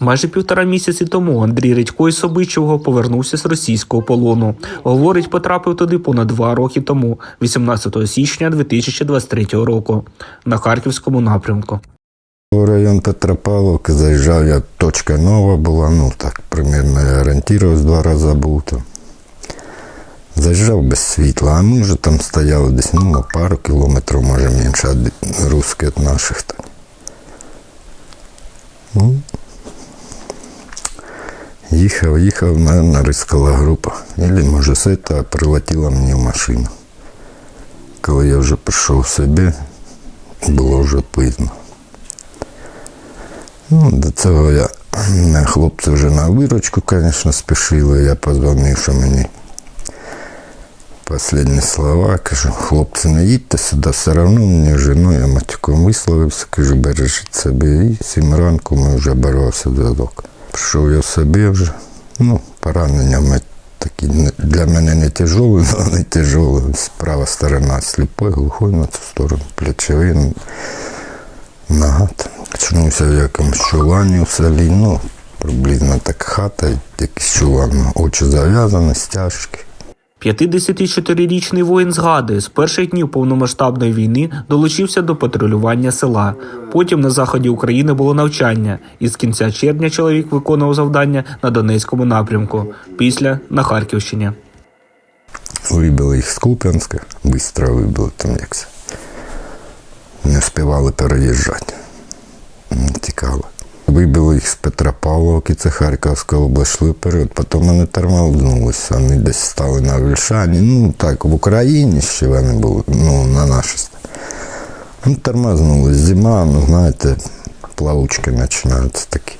Майже півтора місяці тому Андрій Редько із Собичого повернувся з російського полону. Говорить, потрапив туди понад два роки тому, 18 січня 2023 року, на харківському напрямку. В район Петропавловки заїжджав я, точка нова була, ну так, примерно я орієнтувався два рази був там. Заїжджав без світла, а ми вже там стояли десь ну, пару кілометрів, може менше від русських від наших там. Ну, їхав, їхав, наверное, рискала група. Или, може, з этого прилетіла мені в машину. Коли я вже прийшов в собі, було вже пізно. Ну, до цього я хлопці вже на виручку, звісно, спішили. Я позвонив, що мені останні слова. Кажу, хлопці, не їдьте сюди, все одно мені вже, ну, я матюком висловився, кажу, бережіть себе. І сім ранку ми вже боролися зв'язок. Прийшов я собі вже, ну, поранення такі для мене не тяжелі, але не тяжелі. Права сторона сліпой, глухой на цю сторону, плечовий. ну, Нога. там. Очнувся в якомусь чулані в селі, ну, приблизно так хата, якийсь чулан, очі зав'язані, стяжки. 54-річний воїн згадує, з перших днів повномасштабної війни долучився до патрулювання села. Потім на заході України було навчання, і з кінця червня чоловік виконував завдання на Донецькому напрямку, після на Харківщині. Вибили їх з Куп'янська, швидко вибили там якось. Не встигали переїжджати. М, Тікали. Вибили їх з Петропавловки, це Харківська область, йшли вперед, потім вони тормознулися, вони десь стали на Вільшані. Ну так, в Україні ще вони були, ну, на нашій. Ну, тормознулись. Зима, ну знаєте, плавучки починаються такі.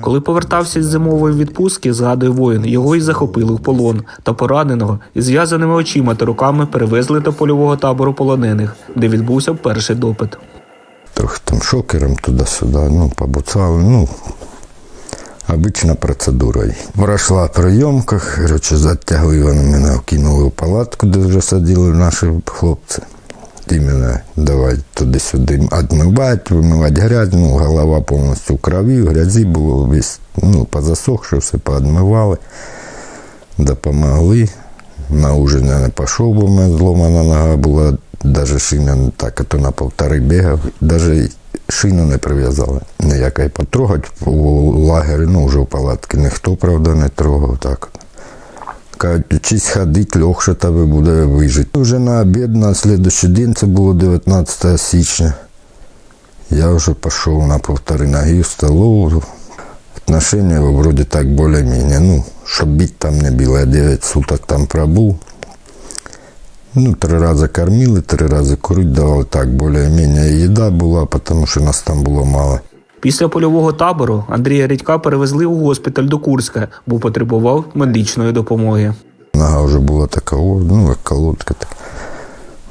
Коли повертався з зимової відпустки, згадує воїн, його й захопили в полон та пораненого із зв'язаними очима та руками перевезли до польового табору полонених, де відбувся перший допит. Трохи там шокером туди-сюди, ну, побуцали, ну, обична процедура. Пройшла прийомка, коротше, затягли вони мене, кинули в палатку, де вже сиділи наші хлопці. І мене давай туди-сюди відмивати, вимивати грязь, ну, голова повністю в крові, в грязі було весь, ну, позасохши, все поодмивали, допомогли. На ужин я не пішов, бо в мене зломана нога була, навіть шина так, а то на повтори бігав, навіть шину не прив'язали. Ніякої потрогати у лагері, ну вже в палатці, ніхто, правда, не трогав так. Кажуть, вчись ходити, легше тебе буде вижити. Вже на обід, на слідуючий день, це було 19 січня. Я вже пішов на повтори ноги в столову. Отношения вроде так более-менее. Ну, щоб бить там не було. Я 9 суток там пробув. Ну, три рази кормили, три рази курить давали так, більш-менш їда була, тому що нас там було мало. Після польового табору Андрія Рідька перевезли у госпіталь до Курська, бо потребував медичної допомоги. Нога вже була така, о, ну, як колодка. Так.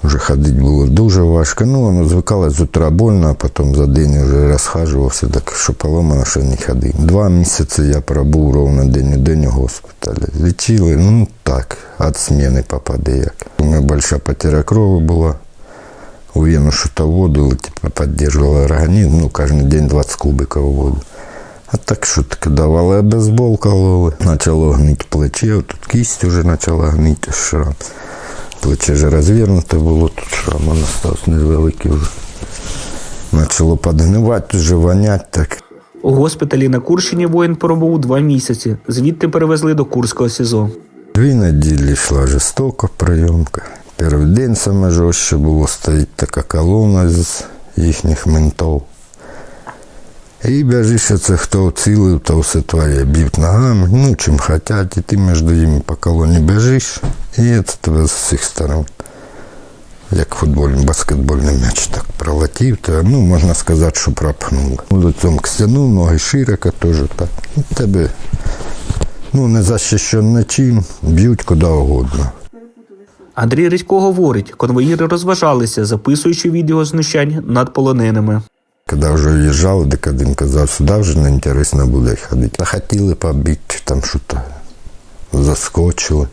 Вже ходити було дуже важко. Ну, воно звикало з утра больно, а потім за день вже розхажувався, так що поломано, що не ходив. Два місяці я пробув ровно день у день у госпіталі. Лічили, ну так, від зміни попаде як. У мене велика потеря крові була. У вену що-то воду, типа, підтримувала організм, ну, кожен день 20 кубиків воду. А так що таке давали бейсбол кололи. Почало гнити плече, тут кість вже почала гнити шрам. Плече вже розвернуте було, тут шрам остався невеликий вже. Почало підгнивати, вже вонять так. У госпіталі на Курщині воїн пробув два місяці. Звідти перевезли до Курського СІЗО. Дві неділі йшла жорстока прийомка. Перший день саме жорстче було стоїть така колона з їхніх ментов. І біжиш, це хто цілив, то все твоє б'ють ногами, ну чим хотять, і ти між ними по колоні біжиш, і це тебе з усіх сторон. Як футбольний, баскетбольний м'яч так пролетів, то, ну, можна сказати, що пропхнуло. Лицом к стіну, ноги широко теж так. Ну, Тебе ну, не захищено нічим, б'ють куди угодно. Андрій Редько говорить, конвоїри розважалися, записуючи відео знущань над полоненими. Коли вже в'їжджали, так один казав, сюди вже не інтересно буде ходити. Хотіли побити, там щось заскочили,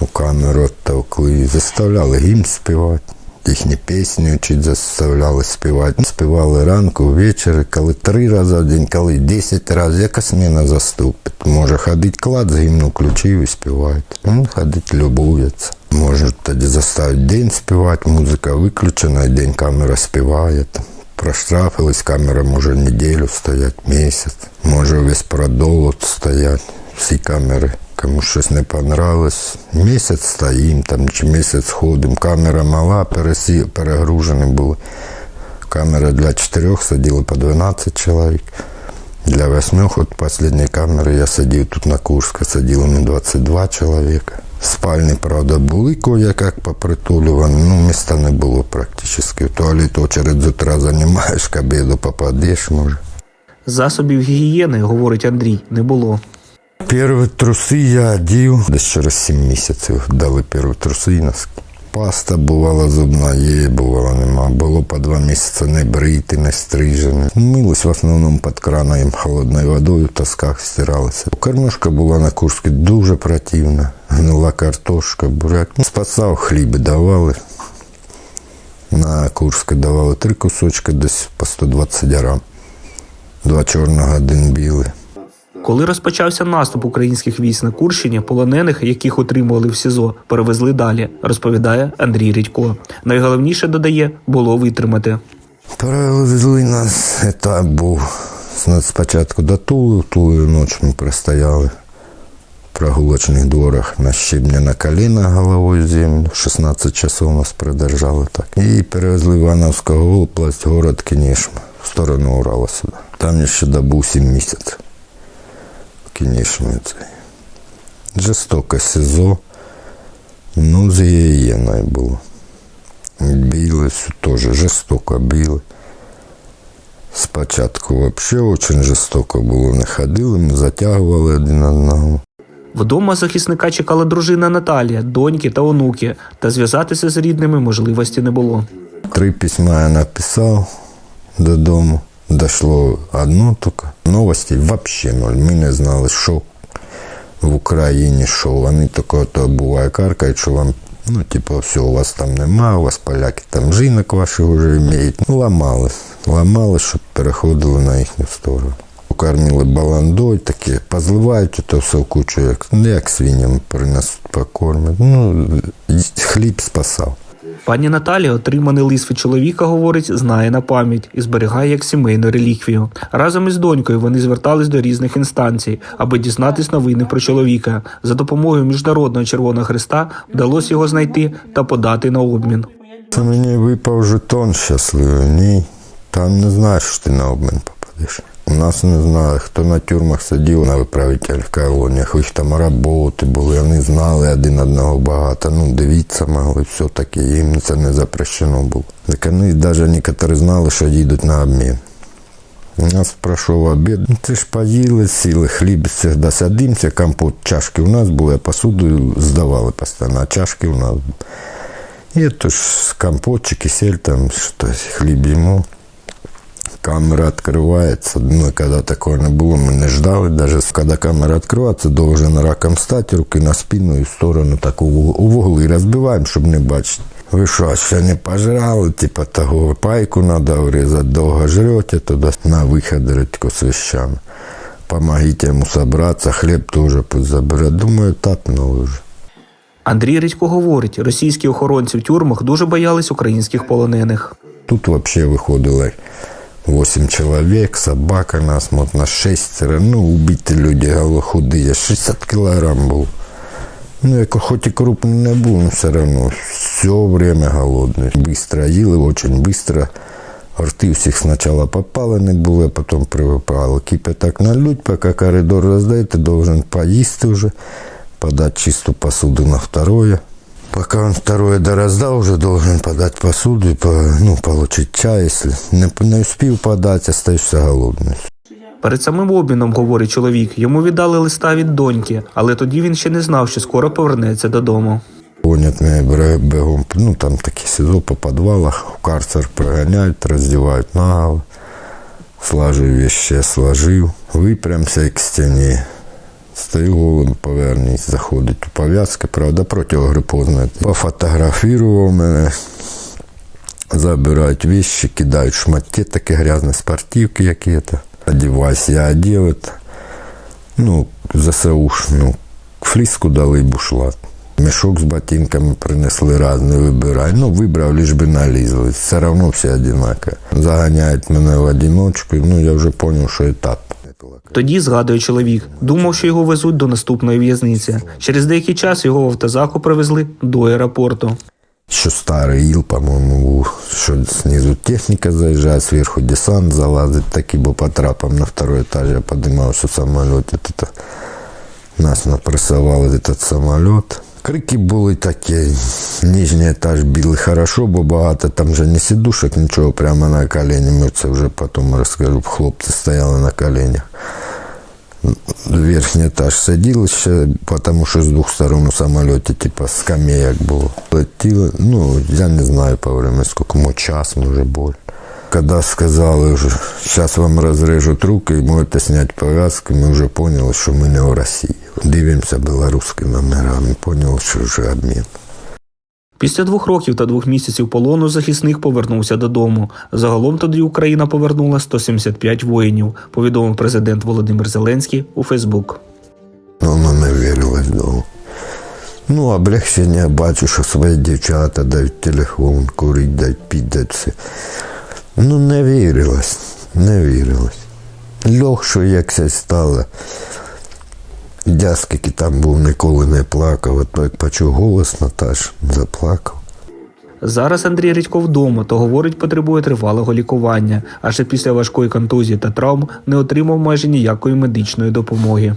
у камеру оттовкли, заставляли гімн співати. їхні пісні вчить заставляли співати. Співали ранку, ввечері, коли три рази в день, коли десять разів, яка сміна заступить. Може ходить клад, з гімну включив і співають. Він ходить, любується. Може тоді заставить день співати, музика виключена, день камера співає. Там. Проштрафились, камера може неділю стоять, місяць, може весь продолот стоять, всі камери. Кому щось не понравилось, місяць стоїм, там чи місяць ходимо. Камера мала, пересі, перегружені були. Камера для чотирьох сиділи по 12 чоловік. Для восьмих, от последней камери я сидів тут на Курську, сиділо ми 22 чоловіка. Спальні, правда, були кое-як попритулювані, ну міста не було практично. В туалет очередь з утра займаєш, к обіду попадеш, може. Засобів гігієни, говорить Андрій, не було. Перші труси я одів. Десь через 7 місяців дали перші труси і носки. Паста бувала зубна, є, бувала нема. Було по два місяці не брити, не стрижені. Мились в основному під краном холодною водою, в тасках стиралися. Кормушка була на Курській дуже противна. Гнила картошка, буряк. Ну, Спасав хліб давали. На Курській давали три кусочки, десь по 120 грам. Два чорного, один білий. Коли розпочався наступ українських військ на Курщині, полонених, яких утримували в СІЗО, перевезли далі, розповідає Андрій Рідько. Найголовніше додає було витримати. Перевезли нас, етап був спочатку до Тули, Тули ночі ми простояли в прогулочних дворах на щебня на коліна головою землю. 16 часов нас продержали так. І перевезли в Івановську область, город Кінішма, в сторону Урала сюди. Там я ще добув 7 місяців. Цей. Жорстоке СІЗО. Ну, з гієною було. Били, все теж жорстоко били. Спочатку взагалі дуже жорстоко було. Не ходили, ми затягували один одного. Вдома захисника чекала дружина Наталія, доньки та онуки, та зв'язатися з рідними можливості не було. Три письма я написав додому. Дошло одно тільки. Новості взагалі ноль. Ми не знали, що в Україні, що вони тільки то буває каркають, що вам, ну, типу, все, у вас там нема, у вас поляки там жінок ваших вже вміють. Ну, ламали. Ламали, щоб переходили на їхню сторону. Кормили баландой, такі позливають то все в кучу, як, ну, як свиням принесуть покормять. Ну, хліб спасав. Пані Наталія, отриманий лист від чоловіка, говорить, знає на пам'ять і зберігає як сімейну реліквію. Разом із донькою вони звертались до різних інстанцій, аби дізнатись новини про чоловіка. За допомогою Міжнародного Червоного Христа вдалося його знайти та подати на обмін. Це мені випав жетон щасливий. Ні. Там не знаєш, що ти на обмін попадеш. Нас не знали, хто на тюрмах сидів на виправитель в колоніях, їх там роботи були, вони знали один одного багато. Ну, дивіться могли, все таке, їм це не запрещено було. Так вони навіть некоторі знали, що їдуть на обмін. У нас пройшов обід. Ну, Це ж поїли, сіли, хліб завжди садимося, компот, чашки у нас були, а посуду здавали постійно, а чашки у нас. І то ж компот, кисель, там щось, хліб їмо Камера открывается. Ну, когда такого не было, мы не ждали. Даже когда камера открывается, должен раком стать, руки на спину і в сторону так у, вуг- у вугли розбиваємо, щоб не бачити. Ви що, ще не пожрали? Типа того пайку треба врізати, довго жрете туди на вихід редько з вещами. Помогите йому собраться, хліб теж пусть забере. Думаю, тапнули вже. Андрій Редько говорить, російські охоронці в тюрмах дуже боялись українських полонених. Тут вообще выходило 8 человек, собака нас, вот на шестеро, ну, убиті люди, голохудые, 60 килограмм был. Ну, як хоч і крупний не був, но все равно все время голодний. Быстро їли, очень быстро. Рти всіх спочатку попалені були, а потім привипали. Кипяток налють, поки коридор роздає, ти должен поїсти вже, подати чисту посуду на второе. Пока он второе дораздал, уже должен подать посуду и по, ну, получить чай. Если не, не успел подать, остаешься голодный. Перед самим обміном, говорить чоловік, йому віддали листа від доньки, але тоді він ще не знав, що скоро повернеться додому. Гонят меня бре- бегом, ну там такие СИЗО по подвалах, в карцер прогоняют, раздевают наголо. Сложив вещи, я сложив, випрямся к стіні. Стою голим, повернись, заходить у пов'язки, правда, противогрипозне. Пофотографував мене, забирають вещи, кидають шматки такі грязні спортивки які-то. Одівайся, я одів. Ну, ЗСУш, ну, фліску дали бушлат. Мішок з ботинками принесли разний, вибирай. Ну, вибрав, лиш би налізли. Все одно всі одинакові. Заганяють мене в одиночку, ну я вже зрозумів, що етап. Тоді згадує чоловік, думав, що його везуть до наступної в'язниці. Через деякий час його в автозаку привезли до аеропорту. Що старий іл, по-моєму, що знизу техніка заїжджає, зверху десант залазить, так і бо по трапам на второй етаж я піднімався в самоліті. Тут нас напресували этот самоліт. Крики були такі, нижній етаж біли хорошо, бо багато там же не сідушок, нічого, прямо на колені. Ми це вже потім розкажу, хлопці стояли на коленях. Верхній етаж сиділи ще, тому що з двох сторон у самоліті, типа скамеек було. Летіли, ну, я не знаю по времени, скільки, може час, може боль. Коли сказали, що зараз вам розрежуть руки і можете зняти пов'язки, ми вже поняли, що ми не в Росії. Дивимося білоруські номера, ми поняли, що вже обмін. Після двох років та двох місяців полону захисник повернувся додому. Загалом тоді Україна повернула 175 воїнів, повідомив президент Володимир Зеленський у Фейсбук. Вона не вірила знову. Ну, облегчення бачу, що свої дівчата дають телефон, курить, дають піть, все. Ну, не вірилось, не вірилось. Легше якось стало. Я скільки там був, ніколи не плакав. От як почув голос Наташ, заплакав. Зараз Андрій Редько вдома, то говорить, потребує тривалого лікування, адже після важкої контузії та травм не отримав майже ніякої медичної допомоги.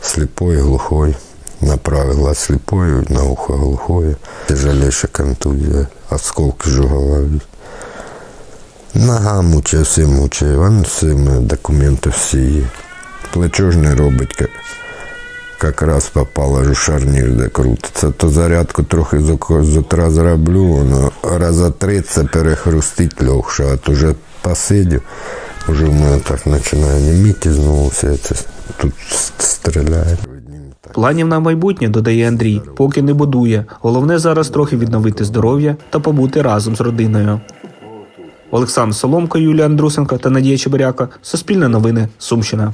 Слепой, глухой. Направил глаз слепой, на ухо глухое. Тяжелейшая контузия, осколки же в голове. Нога мучає, все мучає. Вон все, документи всі є. Плечо ж не робить, як раз попало, ж шарнір де крутиться. То зарядку трохи з утра зроблю, воно раза три це перехрустить легше, а то вже посидів. Уже в мене так починає неміти знову все це. Тут стріляє. Планів на майбутнє, додає Андрій, поки не будує. Головне зараз трохи відновити здоров'я та побути разом з родиною. Олександр Соломко, Юлія Андрусенко та Надія Чебиряка. Суспільне новини. Сумщина.